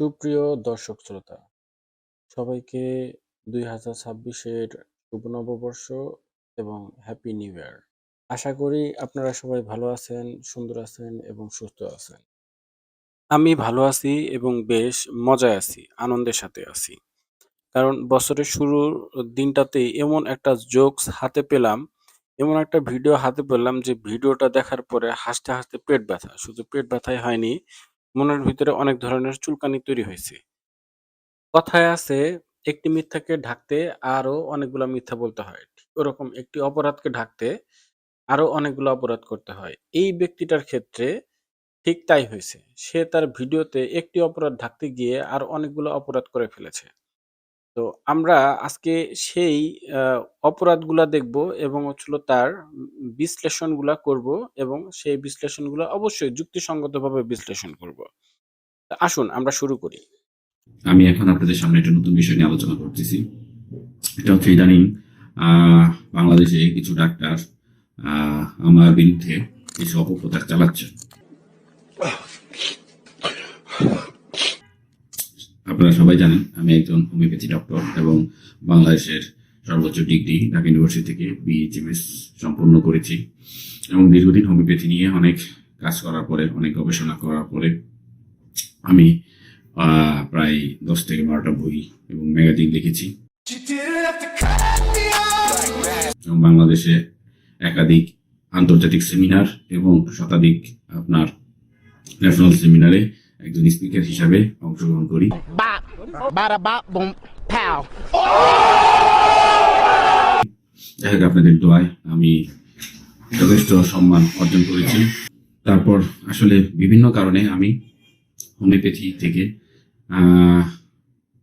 সুপ্রিয় দর্শক শ্রোতা, সবাইকে দুই হাজার ছাব্বিশের শুভ নববর্ষ এবং হ্যাপি নিউ ইয়ার আশা করি আপনারা সবাই ভালো আছেন, সুন্দর আছেন এবং সুস্থ আছেন। আমি ভালো আছি এবং বেশ মজায় আছি, আনন্দের সাথে আছি। কারণ বছরের শুরুর দিনটাতে এমন একটা জোকস হাতে পেলাম, এমন একটা ভিডিও হাতে পেলাম যে ভিডিওটা দেখার পরে হাসতে হাসতে পেট ব্যথা। শুধু পেট ব্যথাই হয়নি মনের ভিতরে অনেক ধরনের চুলকানি তৈরি হয়েছে। কথায় আছে, একটি মিথ্যাকে ঢাকতে আরও অনেকগুলা মিথ্যা বলতে হয়। ঠিক ওরকম একটি অপরাধকে ঢাকতে আরও অনেকগুলো অপরাধ করতে হয়। এই ব্যক্তিটার ক্ষেত্রে ঠিক তাই হয়েছে। সে তার ভিডিওতে একটি অপরাধ ঢাকতে গিয়ে আর অনেকগুলো অপরাধ করে ফেলেছে। তো আমরা আজকে সেই আহ, অপরাধগুলা দেখব এবং হচ্ছিল তার বিশ্লেষণগুলা করব এবং সেই বিশ্লেষণগুলো অবশ্যই যুক্তিসঙ্গতভাবে বিশ্লেষণ করব। আসুন আমরা শুরু করি। আমি এখন আপনাদের সামনে একটা নতুন বিষয় নিয়ে আলোচনা করতেছি। এটা হচ্ছে ইদানিং বাংলাদেশে কিছু ডাক্তার আমার বিরুদ্ধে কিছু অপপ্রচার চালাচ্ছে। আপনারা সবাই জানেন, আমি একজন হোমিওপ্যাথি ডক্টর এবং বাংলাদেশের সর্বোচ্চ ডিগ্রি ঢাকা ইউনিভার্সিটি থেকে বিএইচএমএস সম্পন্ন করেছি এবং দীর্ঘদিন হোমিওপ্যাথি নিয়ে অনেক কাজ করার পরে, অনেক গবেষণা করার পরে আমি প্রায় দশ থেকে বারোটা বই এবং ম্যাগাজিন লিখেছি এবং বাংলাদেশে একাধিক আন্তর্জাতিক সেমিনার এবং শতাধিক আপনার ন্যাশনাল সেমিনারে একজন স্পিকার হিসাবে অংশগ্রহণ করি. যাই হোক আপনাদের দোয়ায় আমি যথেষ্ট সম্মান অর্জন করেছি তারপর আসলে বিভিন্ন কারণে আমি হোমিওপ্যাথি থেকে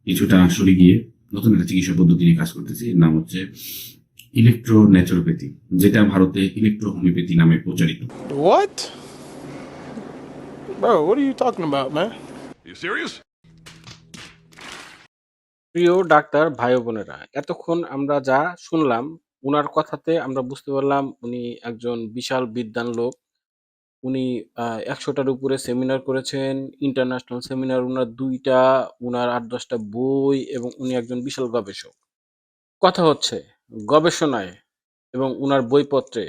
কিছুটা সরে গিয়ে নতুন একটা চিকিৎসা পদ্ধতি নিয়ে কাজ করতেছি এর নাম হচ্ছে ইলেকট্রো ন্যাচুরোপ্যাথি যেটা ভারতে ইলেকট্রো হোমিওপ্যাথি নামে প্রচারিত? Bro, what are you talking about, man? You serious? প্রিয় ডাক্তার ভাই বোনেরা এতক্ষণ আমরা যা শুনলাম উনার কথাতে আমরা বুঝতে পারলাম উনি একজন বিশাল বিদ্বান লোক উনি আহ, একশোটার উপরে সেমিনার করেছেন ইন্টারন্যাশনাল সেমিনার উনার দুইটা উনার আট দশটা বই এবং উনি একজন বিশাল গবেষক কথা হচ্ছে গবেষণায় এবং উনার বইপত্রে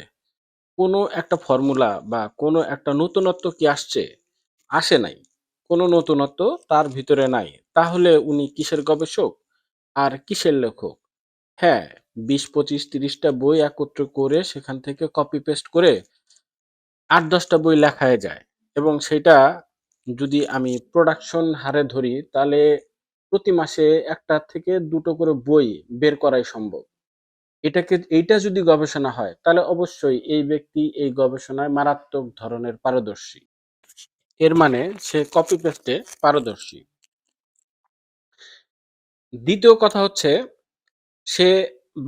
কোনো একটা ফর্মুলা বা কোনো একটা নতুনত্ব কি আসছে আসে নাই, কোনো নতুনত্ব তার ভিতরে নাই। তাহলে উনি কিসের গবেষক? আর কিসের লেখক? হ্যাঁ বিশ, পঁচিশ, তিরিশটা বই একত্র করে সেখান থেকে কপি পেস্ট করে আট, দশটা বই লেখায় যায়। এবং সেটা যদি আমি প্রোডাকশন হারে ধরি, তাহলে প্রতি মাসে একটা থেকে দুটো করে বই বের করাই সম্ভব। এটাকে, এইটা যদি গবেষণা হয়, তাহলে অবশ্যই এই ব্যক্তি এই গবেষণায় মারাত্মক ধরনের পারদর্শী। এর মানে সে কপি পেস্টে পারদর্শী। দ্বিতীয় কথা হচ্ছে, সে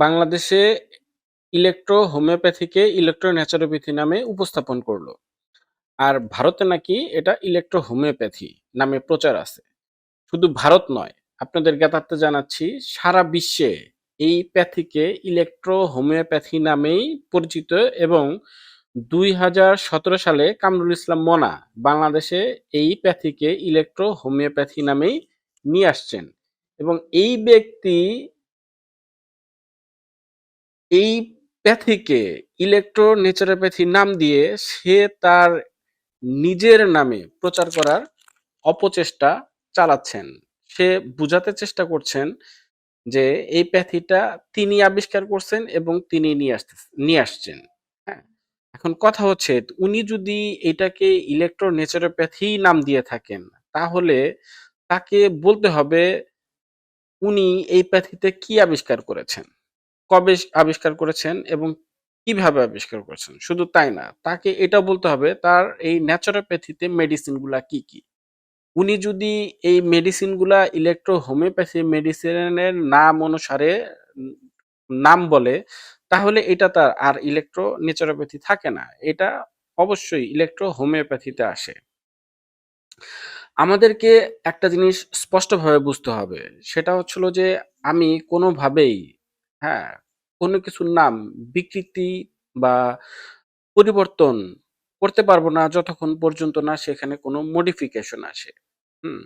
বাংলাদেশে ইলেকট্রো হোমিওপ্যাথিকে ইলেকট্রো ন্যাচারোপ্যাথি নামে উপস্থাপন করল। আর ভারতে নাকি এটা ইলেকট্রো হোমিওপ্যাথি নামে প্রচার আছে। শুধু ভারত নয়, আপনাদের জ্ঞাতার্থে জানাচ্ছি, সারা বিশ্বে এই প্যাথিকে ইলেকট্রো হোমিওপ্যাথি নামেই পরিচিত এবং দুই হাজার সতেরো সালে কামরুল ইসলাম মনা বাংলাদেশে এই প্যাথিকে ইলেকট্রো হোমিওপ্যাথি নামেই নিয়ে আসছেন। এবং এই ব্যক্তি এই প্যাথিকে ইলেকট্রো নেচারোপ্যাথি নাম দিয়ে সে তার নিজের নামে প্রচার করার অপচেষ্টা চালাচ্ছেন। সে বুঝাতে চেষ্টা করছেন যে এই প্যাথিটা তিনি আবিষ্কার করছেন এবং তিনি নিয়ে আসতে নিয়ে আসছেন। এখন কথা হচ্ছে, উনি যদি এটাকে ইলেকট্রো নেচারোপ্যাথি নাম দিয়ে থাকেন, তাহলে তাকে বলতে হবে উনি এই প্যাথিতে কি আবিষ্কার করেছেন? কবে আবিষ্কার করেছেন এবং কীভাবে আবিষ্কার করেছেন? শুধু তাই না, তাকে এটা বলতে হবে, তার এই ন্যাচারোপ্যাথিতে মেডিসিনগুলা কি কি? উনি যদি এই মেডিসিনগুলা ইলেকট্রো হোমিওপ্যাথি মেডিসিনের নাম অনুসারে নাম বলে তাহলে এটা তার আর ইলেকট্রো নেচারোপ্যাথি থাকে না। এটা অবশ্যই ইলেকট্রো হোমিওপ্যাথিতে আসে। আমাদেরকে একটা জিনিস স্পষ্টভাবে বুঝতে হবে, সেটা হচ্ছিল যে আমি কোনোভাবেই হ্যাঁ কোনো কিছুর নাম বিকৃতি বা পরিবর্তন করতে পারব না যতক্ষণ পর্যন্ত না সেখানে কোনো মডিফিকেশন আসে। হুম?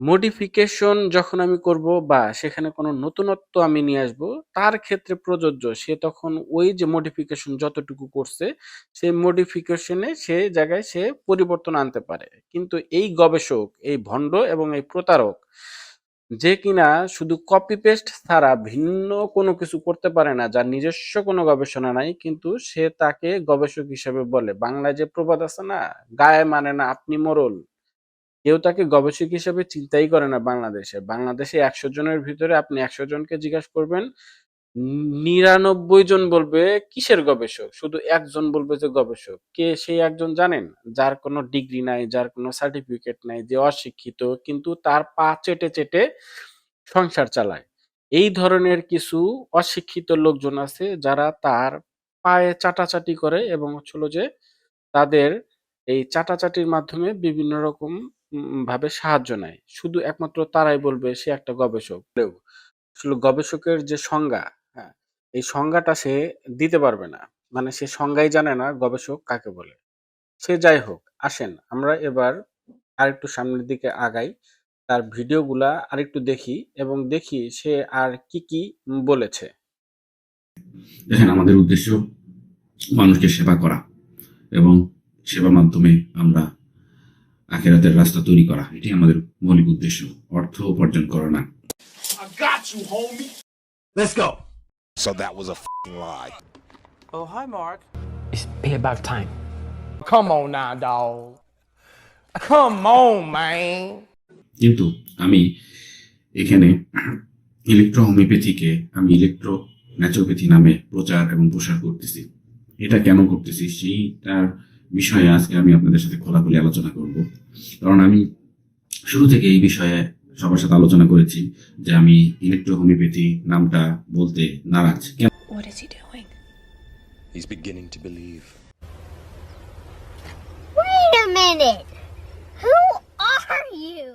মডিফিকেশন যখন আমি করব বা সেখানে কোনো নতুনত্ব আমি নিয়ে আসব, তার ক্ষেত্রে প্রযোজ্য। সে তখন ওই যে মডিফিকেশন যতটুকু করছে, সেই মডিফিকেশনে সে জায়গায় সে পরিবর্তন আনতে পারে। কিন্তু এই গবেষক, এই ভণ্ড এবং এই প্রতারক যে কিনা শুধু কপি পেস্ট ছাড়া ভিন্ন কোনো কিছু করতে পারে না, যার নিজস্ব কোনো গবেষণা নাই, কিন্তু সে তাকে গবেষক হিসেবে বলে। বাংলায় যে প্রবাদ আছে না? গায়ে মানে না আপনি মোড়ল। কেউ তাকে গবেষক হিসেবে চিন্তাই করে না বাংলাদেশে। বাংলাদেশে ১০০ জনের ভিতরে আপনি ১০০ জনকে জিজ্ঞাসা করবেন, ৯৯ জন বলবে কিসের গবেষক? শুধু একজন বলবে যে গবেষক। কে সেই একজন জানেন? যার কোনো ডিগ্রি নাই, যার কোনো সার্টিফিকেট নাই, যে অশিক্ষিত কিন্তু তার পা চেটে, চেটে সংসার চালায়। এই ধরনের কিছু অশিক্ষিত লোকজন আছে যারা তার পায়ে চাটাচাটি করে এবং হচ্ছে হলো যে তাদের এই চাটাচাটির মাধ্যমে বিভিন্ন রকম ভাবে সাহায্য নেয়। শুধু একমাত্র তারাই বলবে সে একটা গবেষক। আসলে গবেষকের যে সংজ্ঞা, হ্যাঁ? এই সংজ্ঞাটা সে দিতে পারবে না। মানে সে সংজ্ঞাই জানে না গবেষক কাকে বলে। সে যাই হোক, আসেন আমরা এবার আরেকটু সামনের দিকে আগাই। তার ভিডিওগুলা আরেকটু দেখি এবং দেখি সে আর কি, কি বলেছে। দেখেন আমাদের উদ্দেশ্য মানুষকে সেবা করা এবং সেবার মাধ্যমে আমরা আখেরাতের রাস্তা তৈরি করা এটি আমাদের মৌলিক উদ্দেশ্য অর্থ উপার্জন করা না Let's go. So that was a fing lie. Oh, hi, Mark. It's about time. Come on now, dog. Come on, man. কিন্তু আমি এখানে ইলেকট্রো হোমিওপ্যাথিকে আমি ইলেকট্রো ন্যাচুরোপ্যাথি নামে প্রচার এবং প্রসার করতেছি এটা কেন করতেছি সেইটার বিষয়ে আজকে আমি আপনাদের সাথে খোলাখুলি আলোচনা করব কারণ আমি শুরু থেকে এই বিষয়ে সবার সাথে আলোচনা করেছি যে আমি ইলেকট্রো হোমিওপ্যাথি নামটা বলতে নারাজ What is he doing? He's beginning to believe. Wait a minute. Who are you?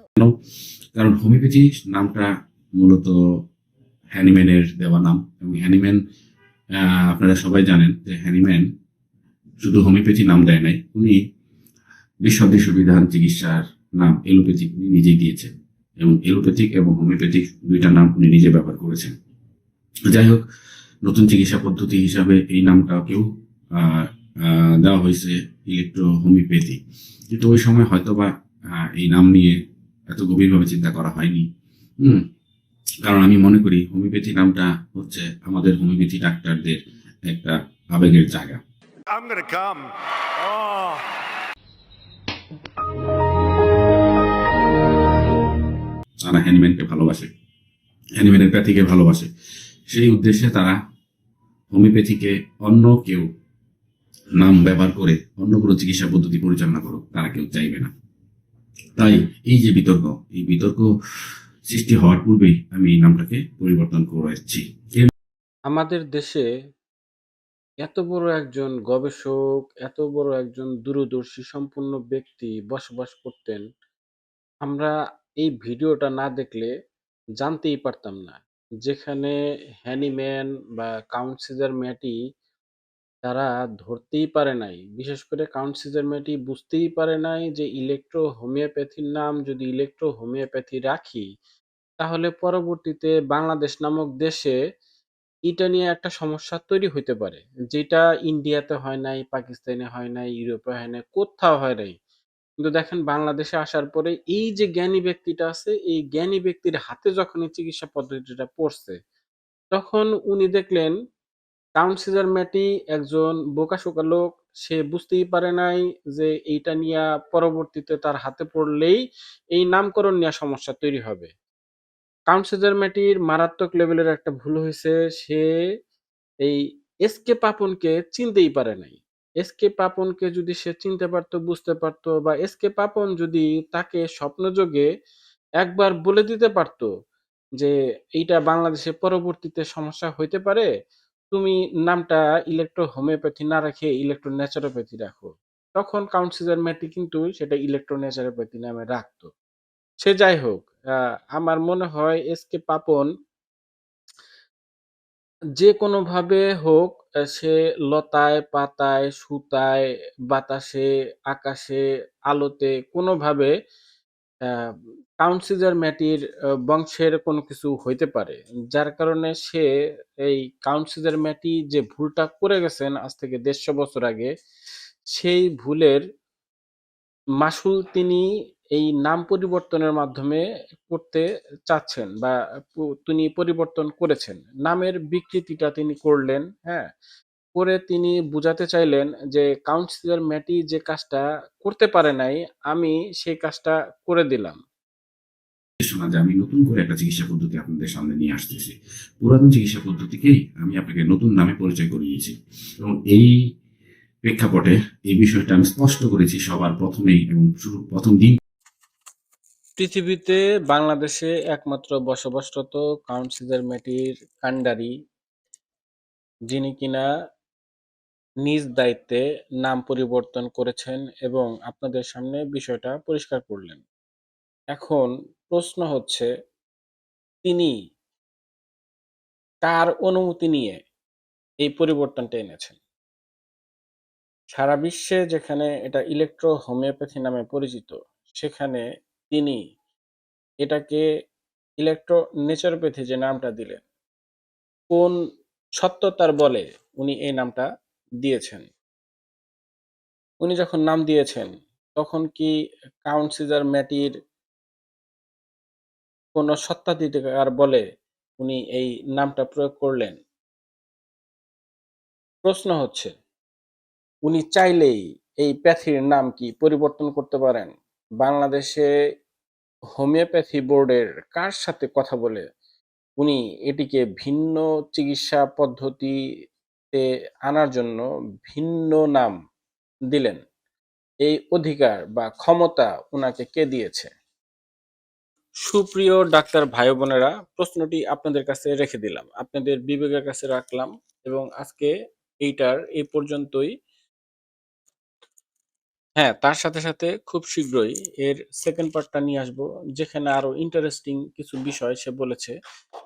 কারণ হোমিওপ্যাথি নামটা মূলত হ্যানিম্যানের দেওয়া নাম এবং হ্যানিম্যান আহ, আপনারা সবাই জানেন যে হ্যানিম্যান শুধু হোমিওপ্যাথি নাম দেয় নাই, উনি বিশ্বদেশ বিধান চিকিৎসার নাম এলোপ্যাথিক উনি নিজেই দিয়েছেন এবং এলোপ্যাথিক এবং হোমিওপ্যাথিক দুইটা নাম উনি নিজে ব্যবহার করেছেন। যাই হোক, নতুন চিকিৎসা পদ্ধতি হিসাবে এই নামটাকেও দেওয়া হয়েছে ইলেকট্রো হোমিওপ্যাথি কিন্তু ওই সময় হয়তোবা এই নাম নিয়ে এত গভীরভাবে চিন্তা করা হয়নি। হুম, কারণ আমি মনে করি হোমিওপ্যাথি নামটা হচ্ছে আমাদের হোমিওপ্যাথি ডাক্তারদের একটা আবেগের জায়গা। I'm gonna come. Oh. তারা হ্যানিম্যানকে ভালোবাসে হ্যানিম্যানের প্যাথিকে ভালোবাসে সেই উদ্দেশ্যে তারা হোমিওপ্যাথিকে অন্য কেউ নাম ব্যবহার করে অন্য কোনো চিকিৎসা পদ্ধতি পরিচালনা করুক তারা কেউ চাইবে না তাই এই যে বিতর্ক এই বিতর্ক সৃষ্টি হওয়ার পূর্বেই আমি এই নামটাকে পরিবর্তন করেছি আমাদের দেশে এত বড় একজন গবেষক, এত বড় একজন দূরদর্শী সম্পন্ন ব্যক্তি বসবাস করতেন। আমরা এই ভিডিওটা না দেখলে জানতেই পারতাম না। যেখানে হ্যানিম্যান বা কাউন্ট সিজার ম্যাটি তারা ধরতেই পারে নাই। বিশেষ করে কাউন্ট সিজার ম্যাটি বুঝতেই পারে নাই যে ইলেকট্রো হোমিওপ্যাথির নাম যদি ইলেকট্রো হোমিওপ্যাথি রাখি, তাহলে পরবর্তীতে বাংলাদেশ নামক দেশে এটা নিয়ে একটা সমস্যা তৈরি হইতে পারে। যেটা ইন্ডিয়াতে হয় নাই, পাকিস্তানে হয় নাই, ইউরোপে হয় নাই, কোত্থাও হয় নাই। কিন্তু দেখেন বাংলাদেশে আসার পরে এই যে জ্ঞানী ব্যক্তিটা আছে, এই জ্ঞানী ব্যক্তির হাতে যখন এই চিকিৎসা পদ্ধতিটা পড়ছে, তখন উনি দেখলেন কাউন্ট সিজার ম্যাটি একজন বোকাশোকা লোক। সে বুঝতেই পারে নাই যে এইটা নিয়া পরবর্তীতে তার হাতে পড়লেই এই নামকরণ নিয়া সমস্যা তৈরি হবে। কাউন্ট সিজার ম্যাটির মারাত্মক লেভেলের একটা ভুল হয়েছে সে এই এসকে পাপনকে চিনতেই পারে নাই। এসকে পাপনকে যদি সে চিনতে পারতো, বুঝতে পারতো বা এসকে পাপন যদি তাকে স্বপ্নযোগে একবার বলে দিতে পারতো যে এইটা বাংলাদেশে পরবর্তীতে সমস্যা হইতে পারে। তুমি নামটা ইলেকট্রো হোমিওপ্যাথি না রেখে ইলেকট্রো ন্যাচুরোপ্যাথি রাখো। তখন কাউন্সিলার ম্যাটি কিন্তু সেটা ইলেকট্রো ন্যাচুরোপ্যাথি নামে রাখতো। সে যাই হোক, আমার মনে হয় এসকে পাপন যেকোনোভাবে হোক সে লতায়, পাতায়, সুতায়, বাতাসে, আকাশে, আলোতে কোনোভাবে কাউন্ট ম্যাটির বংশের কোনো কিছু হইতে পারে। যার কারণে সে এই কাউন্ট সিজার ম্যাটি যে ভুলটা করে গেছেন আজ থেকে দেড়শো বছর আগে সেই ভুলের মাসুল তিনি এই নাম পরিবর্তনের মাধ্যমে করতে চাচ্ছেন বা তিনি পরিবর্তন করেছেন। নামের বিকৃতিটা তিনি করলেন হ্যাঁ? করে তিনি বুঝাতে চাইলেন যে কাউন্সিলর ম্যাটি যে কাজটা করতে পারে নাই, আমি সেই কাজটা করে দিলাম। যে আমি নতুন করে একটা চিকিৎসা পদ্ধতি আপনাদের সামনে নিয়ে আসতেছি। পুরাতন চিকিৎসা পদ্ধতিকেই আমি আপনাকে নতুন নামে পরিচয় করিয়েছি এবং এই প্রেক্ষাপটে এই বিষয়টা আমি স্পষ্ট করেছি সবার প্রথমেই এবং শুরু, প্রথম দিন পৃথিবীতে বাংলাদেশে একমাত্র বসবাসরত কাউন্সিলর ম্যাটির কান্ডারি যিনি কিনা নিজ দায়িত্বে নাম পরিবর্তন করেছেন এবং আপনাদের সামনে বিষয়টা পরিষ্কার করলেন। এখন প্রশ্ন হচ্ছে, তিনি কার অনুমতি নিয়ে এই পরিবর্তনটা এনেছেন। সারা বিশ্বে যেখানে এটা ইলেকট্রো হোমিওপ্যাথি নামে পরিচিত, সেখানে তিনি এটাকে ইলেকট্রো নেচারোপ্যাথি যে নামটা দিলেন, কোন সত্যতার বলে উনি এই নামটা দিয়েছেন। উনি যখন নাম দিয়েছেন, তখন কি কাউন্ট সিজার ম্যাটির কোনো সত্তাধিকার বলে উনি এই নামটা প্রয়োগ করলেন? প্রশ্ন হচ্ছে, উনি চাইলেই এই প্যাথির নাম কি পরিবর্তন করতে পারেন? বাংলাদেশে হোমিওপ্যাথি বোর্ডের কার সাথে কথা বলে? উনি এটিকে ভিন্ন চিকিৎসা পদ্ধতিতে আনার জন্য ভিন্ন নাম দিলেন। এই অধিকার বা ক্ষমতা উনাকে কে দিয়েছে? সুপ্রিয় ডাক্তার ভাই বোনেরা, প্রশ্নটি আপনাদের কাছে রেখে দিলাম। আপনাদের বিবেকের কাছে রাখলাম এবং আজকে এইটার এই পর্যন্তই। হ্যাঁ তার সাথে সাথে খুব শীঘ্রই এর সেকেন্ড পার্টটা নিয়ে আসব, যেখানে আরও ইন্টারেস্টিং কিছু বিষয় সে বলেছে।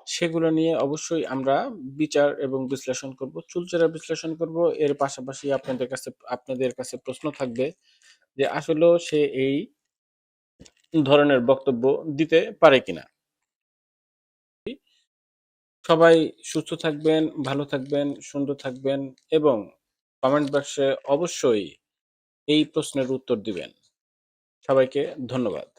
সেগুলো নিয়ে অবশ্যই আমরা বিচার এবং বিশ্লেষণ করব, চুলচেরা বিশ্লেষণ করব। এর পাশাপাশি আপনাদের কাছে আপনাদের কাছে প্রশ্ন থাকবে যে আসলেও সে এই ধরনের বক্তব্য দিতে পারে কিনা। সবাই সুস্থ থাকবেন, ভালো থাকবেন, সুন্দর থাকবেন এবং কমেন্ট বক্সে অবশ্যই এই প্রশ্নের উত্তর দিবেন। সবাইকে ধন্যবাদ।